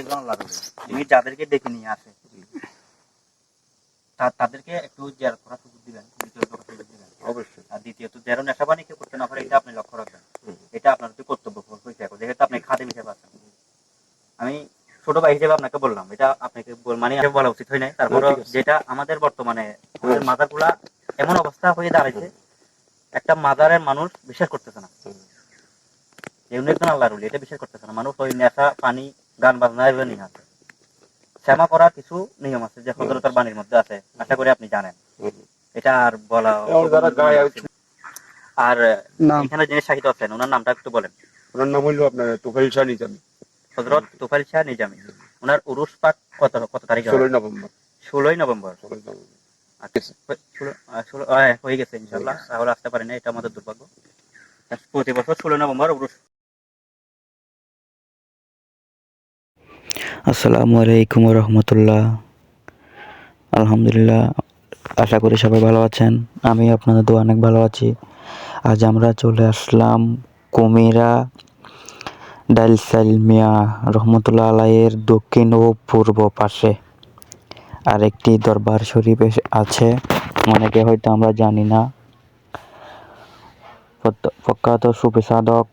একজন আল্লাহ উনি যাদেরকে ডেকে নিয়ে আসে। তাদেরকে একটু জের করা সুযোগ দিবেন করা অবশ্যই। আর দ্বিতীয়ত যেন নেশাবানি কেউ করতে না পারে এটা আপনি লক্ষ্য রাখবেন। এটা আপনার একটু কর্তব্য হয়েছে এখন যেহেতু আপনি খাদেম হিসেবে আছেন আমি ছোট ভাই হিসেবে আপনাকে বললাম এটা আপনাকে মানে আগে বলা উচিত হয় নাই। তারপর। যেটা আমাদের বর্তমানে আমাদের মাজারগুলা এমন অবস্থা হয়ে দাঁড়াইছে একটা মাজারের মানুষ বিশ্বাস করতেছে না। একজন আল্লাহ রুলি এটা বিশ্বাস করতেছে না। মানুষ ওই নেশা পানি গান বাজনা এগুলো নিয়ে আছে শ্যামা করার কিছু নিয়ম আছে যে হজরতার বাণীর মধ্যে আছে আশা করি আপনি জানেন। এটা আর বলা আর এখানে যিনি শাহিদ আছেন ওনার নামটা একটু বলেন। ওনার নাম হইল আপনার তুফাইল শাহ নিজামি। হজরত তুফাইল শাহ নিজামি। ওনার উরুস পাক কত কত তারিখে হয়? ষোলোই নভেম্বর। ষোলোই নভেম্বর। আচ্ছা হয়ে গেছে ইনশাল্লাহ তাহলে আসতে পারি না এটা আমাদের দুর্ভাগ্য। প্রতি বছর ষোলো নভেম্বর উরুস আসসালামু আলাইকুম রহমতুল্লাহ। আলহামদুলিল্লাহ, আশা করি সবাই ভালো আছেন। আমি আপনাদের তো অনেক ভালো আছি। আজ আমরা চলে আসলাম কুমিরা ডাইলসাইলমিয়া রহমতুল্লাহ আলাইয়ের দক্ষিণ ও পূর্ব পাশে। আর একটি দরবার শরীফ আছে। অনেকে হয়তো আমরা জানি না। প্রখ্যাত সাধক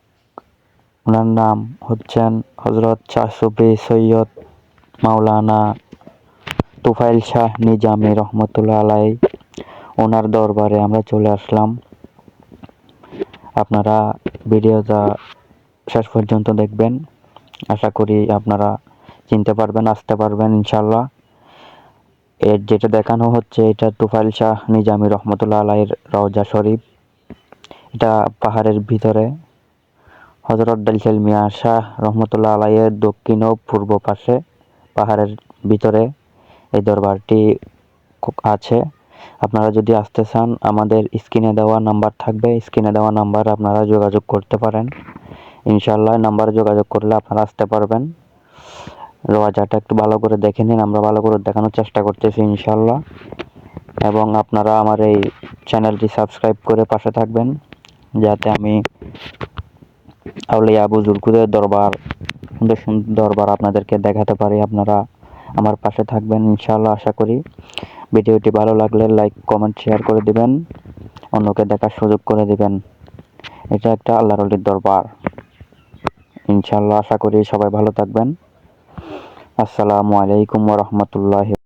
ওনার নাম হচ্ছেন হজরত শাহ সুফি সৈয়দ মাওলানা তুফাইল শাহ নিজামি রহমতুল্লাহ আলাই ওনার দরবারে আমরা চলে আসলাম। আপনারা ভিডিওটা শেষ পর্যন্ত দেখবেন। আশা করি আপনারা চিনতে পারবেন, আসতে পারবেন ইনশাল্লাহ এর যেটা দেখানো হচ্ছে, এটা তুফাইল শাহ নিজামি রহমতুল্লাহ আলাইয়ের রওজা শরীফ। এটা পাহাড়ের ভিতরে। হজরত ডালসেল মিয়া শাহ রহমতুল্লাহ আলাইয়ের দক্ষিণ ও পূর্ব পাশে, পাহাড়ের ভিতরে এই দরবারটি আছে। আপনারা যদি আসতে চান, আমাদের স্ক্রিনে দেওয়া নাম্বার থাকবে। স্ক্রিনে দেওয়া নাম্বার আপনারা যোগাযোগ করতে পারেন। ইনশাল্লাহ নাম্বারে যোগাযোগ করলে আপনারা আসতে পারবেন। রোয়াজাটা একটু ভালো করে দেখে নিন, আমরা ভালো করে দেখানোর চেষ্টা করতেছি ইনশাল্লাহ এবং আপনারা আমার এই চ্যানেলটি সাবস্ক্রাইব করে পাশে থাকবেন, যাতে আমি আউলিয়া বুজুর্গদের দরবার, সুন্দর সুন্দর দরবার আপনাদেরকে দেখাতে পারি। আপনারা আমার পাশে থাকবেন, ইনশাআল্লাহ আশা করি। ভিডিওটি ভালো লাগলে লাইক, কমেন্ট, শেয়ার করে দিবেন। অন্যকে দেখার সুযোগ করে দিবেন। এটা একটা আল্লাহর অলির দরবার। ইনশাল্লাহ আশা করি সবাই ভালো থাকবেন। আসসালামু আলাইকুম রাহমাতুল্লাহি